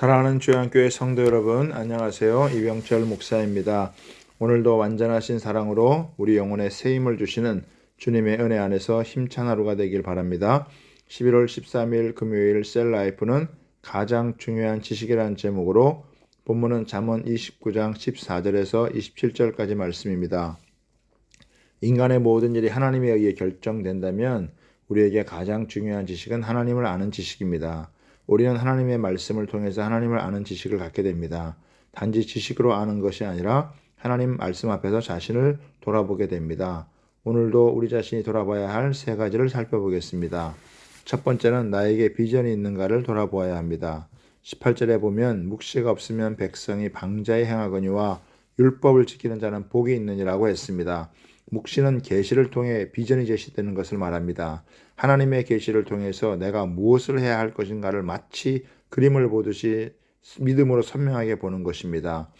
사랑하는 주양교회 성도 여러분, 안녕하세요. 이병철 목사입니다. 오늘도 완전하신 사랑으로 우리 영혼에 새 힘을 주시는 주님의 은혜 안에서 힘찬 하루가 되길 바랍니다. 11월 13일 금요일 셀라이프는 가장 중요한 지식이라는 제목으로 본문은 잠언 29장 14절에서 27절까지 말씀입니다. 인간의 모든 일이 하나님에 의해 결정된다면 우리에게 가장 중요한 지식은 하나님을 아는 지식입니다. 우리는 하나님의 말씀을 통해서 하나님을 아는 지식을 갖게 됩니다. 단지 지식으로 아는 것이 아니라 하나님 말씀 앞에서 자신을 돌아보게 됩니다. 오늘도 우리 자신이 돌아봐야 할 세 가지를 살펴보겠습니다. 첫 번째는 나에게 비전이 있는가를 돌아보아야 합니다. 18절에 보면 묵시가 없으면 백성이 방자에 행하거니와 율법을 지키는 자는 복이 있느니라고 했습니다. 묵시는 계시를 통해 비전이 제시되는 것을 말합니다. 하나님의 계시를 통해서 내가 무엇을 해야 할 것인가를 마치 그림을 보듯이 믿음으로 선명하게 보는 것입니다.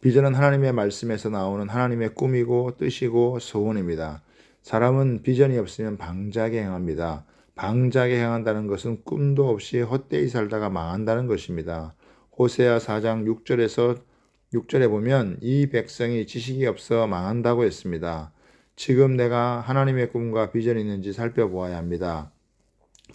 비전은 하나님의 말씀에서 나오는 하나님의 꿈이고 뜻이고 소원입니다. 사람은 비전이 없으면 방자하게 행합니다. 방자하게 행한다는 것은 꿈도 없이 헛되이 살다가 망한다는 것입니다. 호세아 4장 6절에서 6절에 보면 이 백성이 지식이 없어 망한다고 했습니다. 지금 내가 하나님의 꿈과 비전이 있는지 살펴보아야 합니다.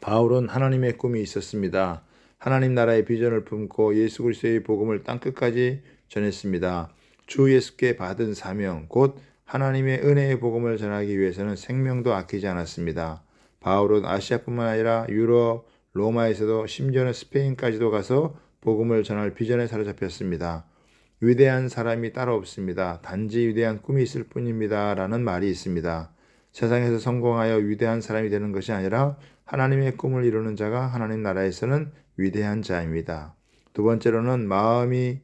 바울은 하나님의 꿈이 있었습니다. 하나님 나라의 비전을 품고 예수 그리스도의 복음을 땅 끝까지 전했습니다. 주 예수께 받은 사명 곧 하나님의 은혜의 복음을 전하기 위해서는 생명도 아끼지 않았습니다. 바울은 아시아뿐만 아니라 유럽, 로마에서도 심지어는 스페인까지도 가서 복음을 전할 비전에 사로잡혔습니다. 위대한 사람이 따로 없습니다. 단지 위대한 꿈이 있을 뿐입니다. 라는 말이 있습니다. 세상에서 성공하여 위대한 사람이 되는 것이 아니라 하나님의 꿈을 이루는 자가 하나님 나라에서는 위대한 자입니다. 두 번째로는 마음이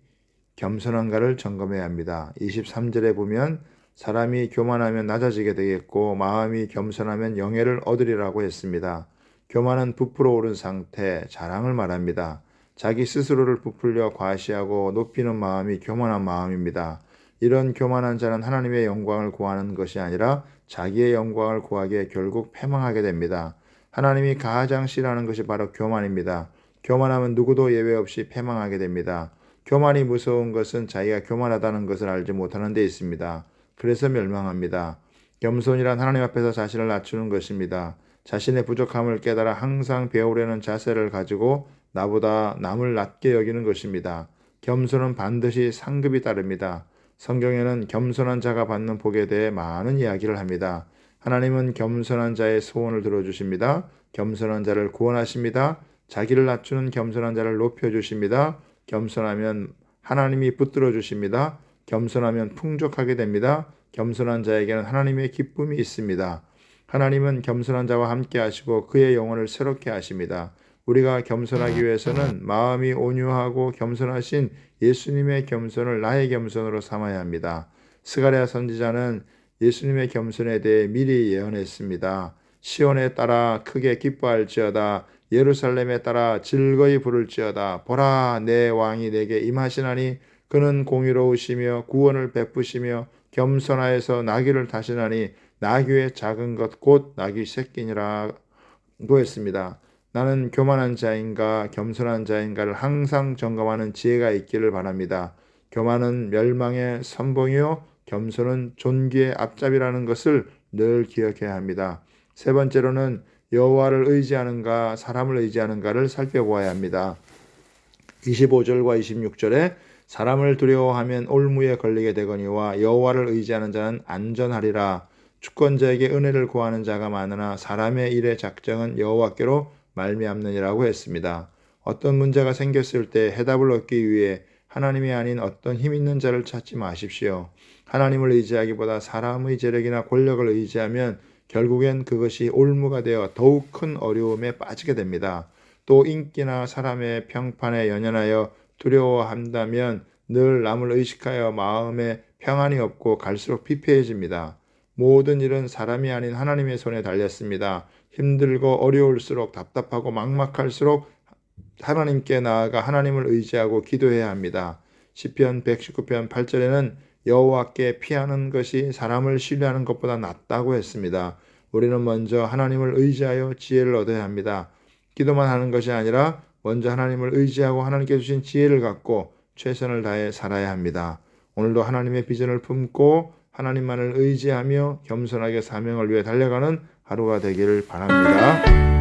겸손한가를 점검해야 합니다. 23절에 보면 사람이 교만하면 낮아지게 되겠고 마음이 겸손하면 영예를 얻으리라고 했습니다. 교만은 부풀어 오른 상태, 자랑을 말합니다. 자기 스스로를 부풀려 과시하고 높이는 마음이 교만한 마음입니다. 이런 교만한 자는 하나님의 영광을 구하는 것이 아니라 자기의 영광을 구하기에 결국 패망하게 됩니다. 하나님이 가장 싫어하는 것이 바로 교만입니다. 교만하면 누구도 예외 없이 패망하게 됩니다. 교만이 무서운 것은 자기가 교만하다는 것을 알지 못하는 데 있습니다. 그래서 멸망합니다. 겸손이란 하나님 앞에서 자신을 낮추는 것입니다. 자신의 부족함을 깨달아 항상 배우려는 자세를 가지고 나보다 남을 낮게 여기는 것입니다. 겸손은 반드시 상급이 따릅니다. 성경에는 겸손한 자가 받는 복에 대해 많은 이야기를 합니다. 하나님은 겸손한 자의 소원을 들어주십니다. 겸손한 자를 구원하십니다. 자기를 낮추는 겸손한 자를 높여주십니다. 겸손하면 하나님이 붙들어 주십니다. 겸손하면 풍족하게 됩니다. 겸손한 자에게는 하나님의 기쁨이 있습니다. 하나님은 겸손한 자와 함께 하시고 그의 영혼을 새롭게 하십니다. 우리가 겸손하기 위해서는 마음이 온유하고 겸손하신 예수님의 겸손을 나의 겸손으로 삼아야 합니다. 스가랴 선지자는 예수님의 겸손에 대해 미리 예언했습니다. 시온에 따라 크게 기뻐할지어다 예루살렘에 따라 즐거이 부를지어다 보라 내 왕이 내게 임하시나니 그는 공의로우시며 구원을 베푸시며 겸손하여서 나귀를 타시나니 나귀의 작은 것 곧 나귀 새끼니라고 했습니다. 나는 교만한 자인가 겸손한 자인가를 항상 점검하는 지혜가 있기를 바랍니다. 교만은 멸망의 선봉이요 겸손은 존귀의 앞잡이라는 것을 늘 기억해야 합니다. 세 번째로는 여호와를 의지하는가 사람을 의지하는가를 살펴보아야 합니다. 25절과 26절에 사람을 두려워하면 올무에 걸리게 되거니와 여호와를 의지하는 자는 안전하리라. 주권자에게 은혜를 구하는 자가 많으나 사람의 일의 작정은 여호와께로 말미암느니라고 했습니다. 어떤 문제가 생겼을 때 해답을 얻기 위해 하나님이 아닌 어떤 힘 있는 자를 찾지 마십시오. 하나님을 의지하기보다 사람의 재력이나 권력을 의지하면 결국엔 그것이 올무가 되어 더욱 큰 어려움에 빠지게 됩니다. 또 인기나 사람의 평판에 연연하여 두려워한다면 늘 남을 의식하여 마음에 평안이 없고 갈수록 피폐해집니다. 모든 일은 사람이 아닌 하나님의 손에 달렸습니다. 힘들고 어려울수록 답답하고 막막할수록 하나님께 나아가 하나님을 의지하고 기도해야 합니다. 시편 119편 8절에는 여호와께 피하는 것이 사람을 신뢰하는 것보다 낫다고 했습니다. 우리는 먼저 하나님을 의지하여 지혜를 얻어야 합니다. 기도만 하는 것이 아니라 먼저 하나님을 의지하고 하나님께 주신 지혜를 갖고 최선을 다해 살아야 합니다. 오늘도 하나님의 비전을 품고 하나님만을 의지하며 겸손하게 사명을 위해 달려가는 하루가 되기를 바랍니다.